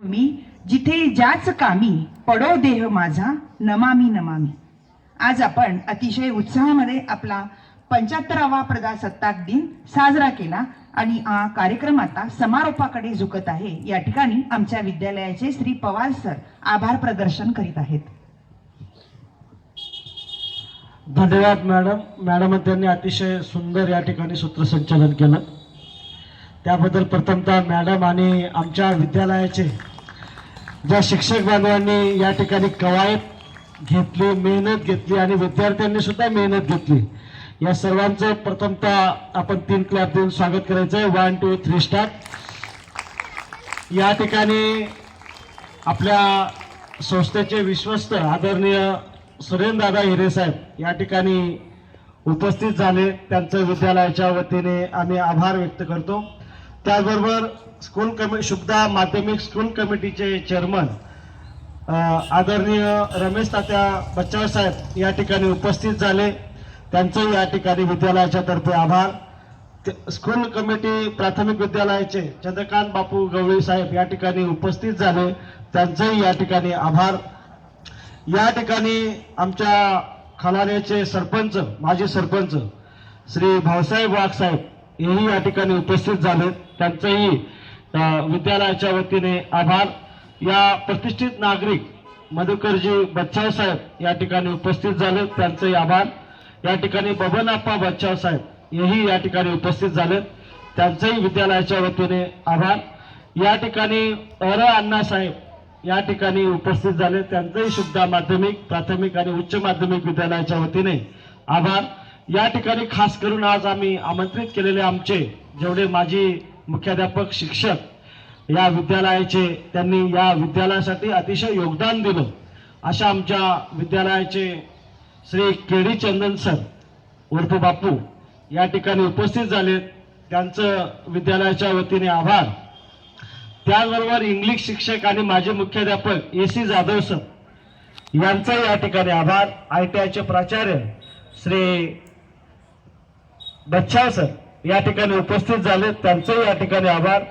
मी जिथे ज्याच कामी पडो देह माझा नमामी नमामी. आज आपण अतिशय उत्साहामध्ये आपला पंच्याहत्तरावा प्रजासत्ताक दिन साजरा केला आणि हा कार्यक्रम आता समारोपाकडे झुकत आहे. या ठिकाणी आमच्या विद्यालयाचे श्री पवार सर आभार प्रदर्शन करीत आहेत. धन्यवाद मॅडम. मॅडम त्यांनी अतिशय सुंदर या ठिकाणी सूत्रसंचालन केलं. त्याबद्दल प्रथमतः मॅडम आणि आमच्या विद्यालयाचे ज्या शिक्षक बांधवांनी या ठिकाणी कवायत घेतली मेहनत घेतली आणि विद्यार्थ्यांनी सुद्धा मेहनत घेतली या सर्वांचं प्रथमतः आपण तीन क्लॅप देऊन स्वागत करायचं आहे वन टू थ्री स्टार या ठिकाणी आपल्या संस्थेचे विश्वस्त आदरणीय सुरेंद्रदादा हिरे साहेब या ठिकाणी उपस्थित झाले. त्यांचं विद्यालयाच्या वतीने आम्ही आभार व्यक्त करतो. त्याचबरोबर स्कूल कमि शुभदा माध्यमिक स्कूल कमिटीचे चेअरमन आदरणीय रमेश तात्या बच्चाव साहेब या ठिकाणी उपस्थित झाले. त्यांचंही या ठिकाणी विद्यालयाच्या तर्फे आभार. ते- स्कूल कमिटी प्राथमिक विद्यालयाचे चंद्रकांत बापू गवळी साहेब या ठिकाणी उपस्थित झाले. त्यांचंही या ठिकाणी आभार. या ठिकाणी आमच्या खलाण्याचे सरपंच माजी सरपंच श्री भाऊसाहेब वाघ साहेब हेही या ठिकाणी उपस्थित झाले. त्यांचंही विद्यालयाच्या वतीने आभार. या प्रतिष्ठित नागरिक मधुकरजी बच्चाव साहेब या ठिकाणी उपस्थित झाले. त्यांचंही आभार. या ठिकाणी बबनप्पा बच्चाव साहेब हेही या ठिकाणी उपस्थित झाले. त्यांचंही विद्यालयाच्या वतीने आभार. या ठिकाणी अर अण्णा साहेब या ठिकाणी उपस्थित झाले. त्यांचंही सुद्धा माध्यमिक प्राथमिक आणि उच्च माध्यमिक विद्यालयाच्या वतीने आभार. या ठिकाणी खास करून आज आम्ही आमंत्रित केलेले आमचे जेवढे माजी मुख्याध्यापक शिक्षक या विद्यालयाचे त्यांनी या विद्यालयासाठी अतिशय योगदान दिलं. अशा आमच्या विद्यालयाचे Shri K D Chandan sir उर्फ बापू या ठिकाणी उपस्थित झाले. त्यांचं विद्यालयाच्या वतीने आभार. त्याचबरोबर इंग्लिश शिक्षक आणि माजी मुख्याध्यापक ए सी जाधव सर यांचा या ठिकाणी आभार. आय टी आयचे प्राचार्य श्री बच्छाव सर या ठिकाणी उपस्थित झाले. त्यांचंही या ठिकाणी आभार.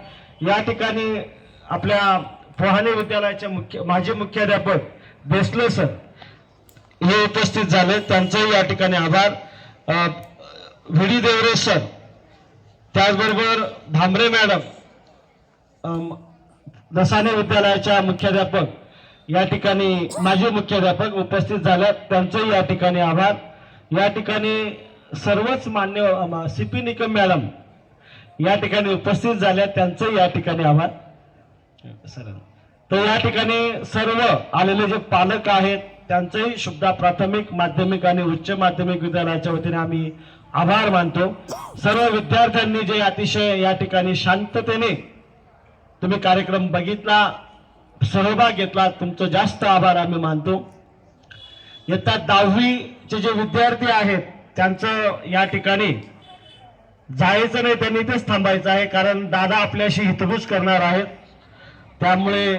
या ठिकाणी आपल्या पोहाणे विद्यालयाचे मुख्य माजी मुख्याध्यापक बेसले सर हे उपस्थित झाले. त्यांचंही या ठिकाणी आभार. व्ही. डी. देवरे सर त्याचबरोबर भांबरे मॅडम दसाने विद्यालयाच्या मुख्याध्यापक या ठिकाणी माजी मुख्याध्यापक उपस्थित झाल्या त्यांचंही या ठिकाणी आभार. या ठिकाणी सर्वच मान्य सी पी निकम मॅडम या ठिकाणी उपस्थित झाल्या. त्यांचंही या ठिकाणी आभार. सर. तर या ठिकाणी सर्व आलेले जे पालक आहेत त्यांचंही शुद्धा प्राथमिक माध्यमिक आणि उच्च माध्यमिक विद्यालयाच्या वतीने आम्ही आभार मानतो. सर्व विद्यार्थ्यांनी जे अतिशय या ठिकाणी शांततेने तुम्ही कार्यक्रम बघितला सहभाग घेतला तुमचं जास्त आभार आम्ही मानतो. इयत्ता दहावीचे जे विद्यार्थी आहेत त्यांचं या ठिकाणी जायचं नाही त्यांनी इथेच थांबायचं आहे कारण दादा आपल्याशी हितगुज करणार आहेत. त्यामुळे